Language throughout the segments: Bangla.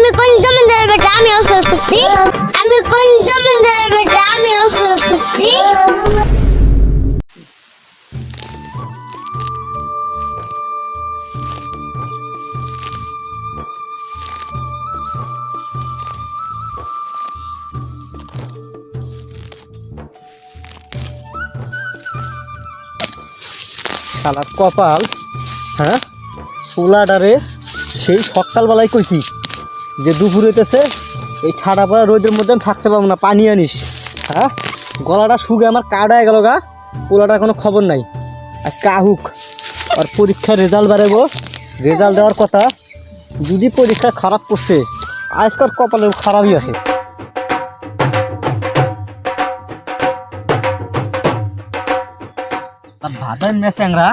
আমি কোন জমিদার বেটা আমিও ফেল করছি? আমি কোন জমিদার বেটা আমিও ফেল করছি? শালা কপাল হ্যাঁ? পোলাডারে সেই সকালবেলায় কইছি। যে দুপুর হইতেছে, এই ছাড়া পড়া রোদের মধ্যে আমি থাকতে পারব না, পানি আনিস। হ্যাঁ? গলাটা শুকে আমার কাটায় গেল গা পোলাটার কোনো খবর নাই। আজকে আহুক, আর পরীক্ষার রেজাল্ট বাড়াবো। রেজাল্ট দেওয়ার কথা, যদি পরীক্ষা খারাপ করছে আজকাল কপালে খারাপই আছে। ভাদার মেসেংরা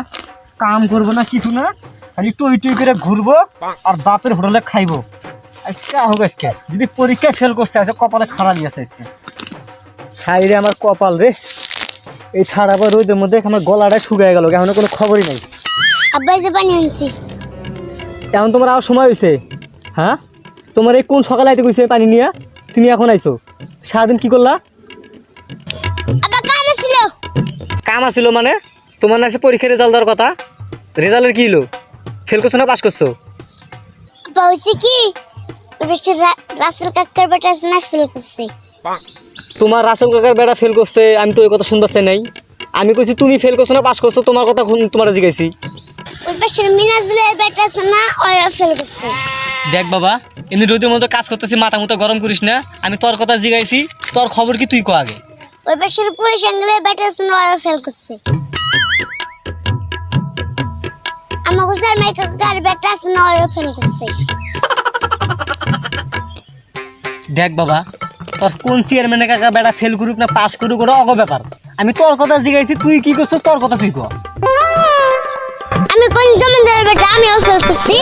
কাম করব না কিছু না, খালি টই টই করে ঘুরবো, আর বাপের হোটেলে খাইবো। আজকে হোক আজকে। যদি পরীক্ষায় ফেল করছে আজকে কপালে খারাপই আছে আজকে। খাই রে আমার কপাল রে। এই বা রোদের মধ্যে আমার গলাটা শুকিয়ে গেল এখন কোনো খবরই নাই। আব্বাই যে পানি আনছি। এখন তোমার আর সময় হয়েছে হ্যাঁ? তোমার এই কোন সকালে আইতে কইছে পানি নিয়ে? তুমি এখন আইছো। সারাদিন কি করলা? আব্বা কাম ছিল কাম আছিল মানে? তোমার না আছে পরীক্ষার রেজাল্ট দেওয়ার কথা? রেজাল্টের কি হলো ফেল করছ না পাস করছ? আব্বা কি? রাসেল কাকার বেটা আছে না ফেল করছে? তোমার রাসেল কাকার বেড়া ফেল করছে আমি তো ওই কথা শুনতে নাই। আমি কইছি তুমি ফেল করছ না পাস করছ তোমার কথা তোমার জিজ্ঞাসি ওই বেশি মিনাজ বেটা আছে না ওই ফেল করছে। দেখ বাবা এমনি রোদের মধ্যে কাজ করতেছি মাথা মতো গরম করিস না আমি তোর কথা জিগাইছি তোর খবর কি তুই কো আগে? ওই বেশি পুলিশ আঙ্গলে বেটা আছে না ওই ফেল করছে। আমাকে স্যার মাই কাকার বেটা আছে না ওই ফেল করছে। দেখ বাবা, তোর কোন চেয়ারম্যানে কাকা বেড়া ফেল করুক না পাস করুক, ওটা অগ ব্যাপার। আমি তোর কথা জিগাইছি, তুই কি করছিস, তোর কথা তুই ক। আমি কোন জমিদার বেটা? আমি ফেল করছি।